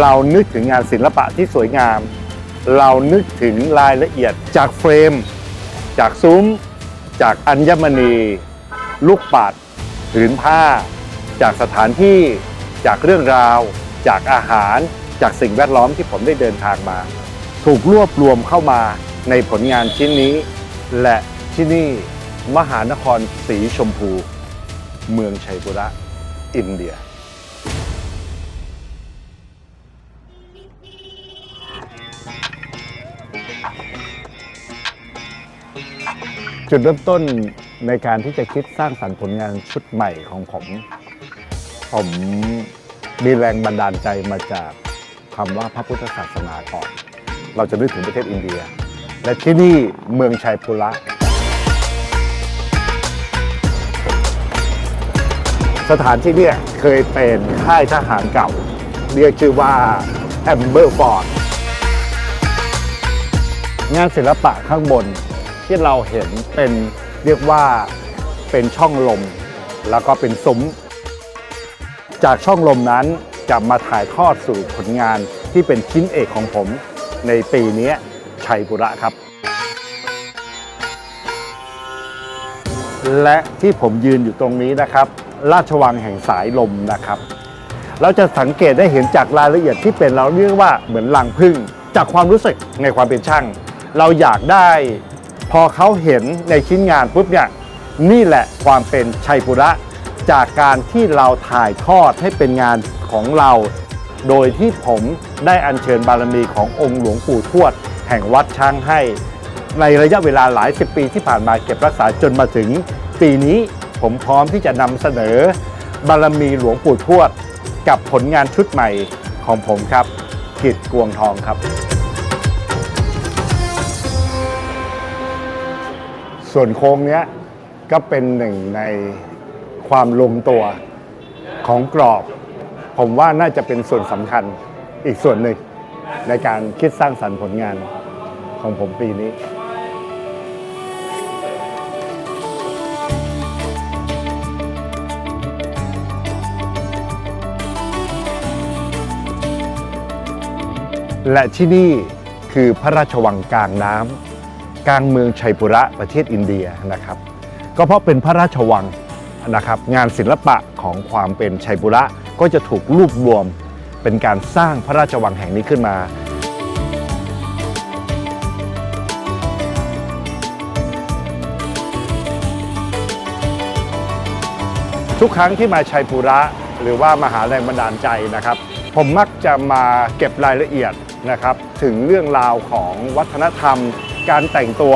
เรานึกถึงงานศิลปะที่สวยงาม เรานึกถึงรายละเอียดจากเฟรม จากซุ้ม จากอัญมณี ลูกปัดผืนผ้า จากสถานที่ จากเรื่องราว จากอาหาร จากสิ่งแวดล้อมที่ผมได้เดินทางมา ถูกรวบรวมเข้ามาในผลงานชิ้นนี้ และที่นี่มหานครสีชมพู เมืองชัยปุระอินเดีย จุดเริ่มต้นในการที่จะคิดสร้างสรรค์ผลงานชุดใหม่ของผม ผมมีแรงบันดาลใจมาจากคำว่าพระพุทธศาสนาก่อน เราจะนึกถึงประเทศอินเดีย และที่นี่เมืองชัยปุระ สถานที่เนี่ยเคยเป็นค่ายทหารเก่า เรียกชื่อว่าแอมเบอร์ฟอร์ดงานศิลปะข้างบน ที่เราเห็นเป็นเรียกว่าเป็นช่องลม แล้วก็เป็นซุ้ม จากช่องลมนั้นจะมาถ่ายทอดสู่ผลงานที่เป็นชิ้นเอกของผมในปีนี้ชัยบุระครับ และที่ผมยืนอยู่ตรงนี้นะครับ ราชวังแห่งสายลมนะครับ เราจะสังเกตได้เห็นจากรายละเอียดที่เป็นเราเรียกว่าเหมือนลังพึ่ง จากความรู้สึกในความเป็นช่าง เราอยากได้ อเขาเห็นในชิ้นงานปุ๊บเนี่ยนี่แหละความเป็นชัยปุระ จากการที่เราถ่ายทอดให้เป็นงานของเรา โดยที่ผมได้อัญเชิญบารมีขององค์หลวงปู่ทวด แห่งวัดช้างให้ ในระยะเวลาหลายสิบปีที่ผ่านมาเก็บรักษาจนมาถึง ปีนี้ผมพร้อมที่จะนำเสนอ บารมีหลวงปู่ทวด กับผลงานชุดใหม่ของผมครับกิจกวงทองครับ ส่วนโค้งเนี้ยก็เป็นหนึ่งในความลงตัวของกรอบ ผมว่าน่าจะเป็นส่วนสำคัญอีกส่วนหนึ่งในการคิดสร้างสรรค์ผลงานของผมปีนี้และที่นี่คือพระราชวังกลางน้ำ กลางเมืองชัยปุระประเทศอินเดียนะครับ ก็เพราะเป็นพระราชวังนะครับ งานศิลปะของความเป็นชัยปุระก็จะถูกรวบรวมเป็นการสร้างพระราชวังแห่งนี้ขึ้นมาทุกครั้งที่มาชัยปุระหรือว่ามาหาแรงบันดาลใจนะครับ ผมมักจะมาเก็บรายละเอียดนะครับ ถึงเรื่องราวของวัฒนธรรม การแต่งตัว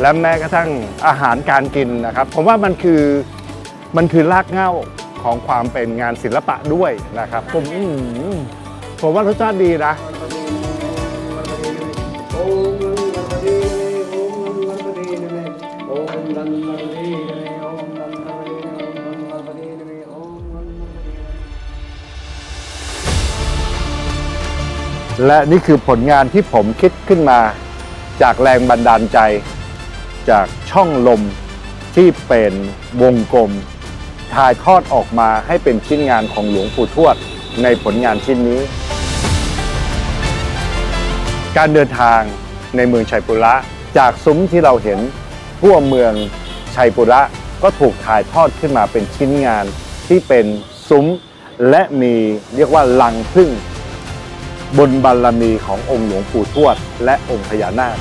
และแม้กระทั่งอาหารการกินนะครับ ผมว่ามันคือมันคือรากเหง้าของความเป็นงานศิลปะด้วยนะครับ ผมอืมผมว่ารสชาติดีนะ และนี่คือผลงานที่ผมคิดขึ้นมา จากแรงบันดาลใจ จากช่องลมที่เป็นวงกลมถ่ายทอดออกมาให้เป็นชิ้นงานของหลวงปู่ทวดในผลงานชิ้นนี้ การเดินทางในเมืองชัยปุระ จากซุ้มที่เราเห็นทั่วเมืองชัยปุระก็ถูกถ่ายทอดขึ้นมาเป็นชิ้นงานที่เป็นซุ้ม และมีเรียกว่าลังพึ่ง บนบารมีขององค์หลวงปู่ทวด และองค์พญานาค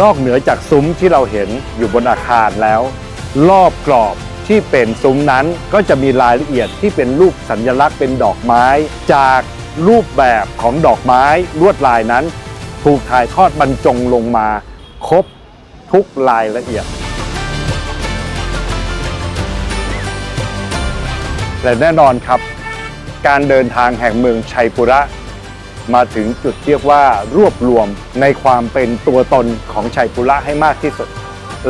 นอกเหนือจากซุ้มที่เราเห็นอยู่บนอาคารแล้ว รอบกรอบที่เป็นซุ้มนั้นก็จะมีรายละเอียดที่เป็นรูปสัญลักษณ์เป็นดอกไม้ จากรูปแบบของดอกไม้ลวดลายนั้น ถูกถ่ายทอดบรรจงลงมา ครบทุกรายละเอียด และแน่นอนครับ การเดินทางแห่งเมืองชัยปุระ มาถึงจุดเรียกว่ารวบรวมในความเป็นตัวตนของชัยปุระให้มากที่สุด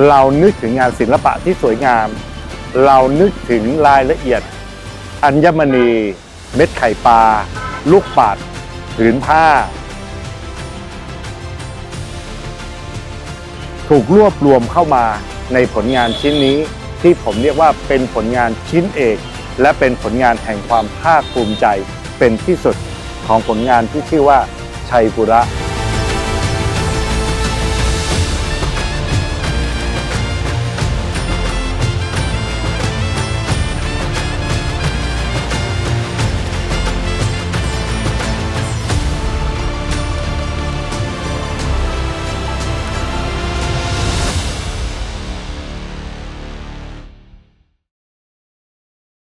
เรานึกถึงงานศิลปะที่สวยงาม เรานึกถึงรายละเอียด อัญมณี เม็ดไข่ปลา ลูกปัดผืนผ้า ถูกรวบรวมเข้ามาในผลงานชิ้นนี้ที่ผมเรียกว่าเป็นผลงานชิ้นเอก และเป็นผลงานแห่งความภาคภูมิใจเป็นที่สุดของผลงานที่ชื่อว่าชัยบุระ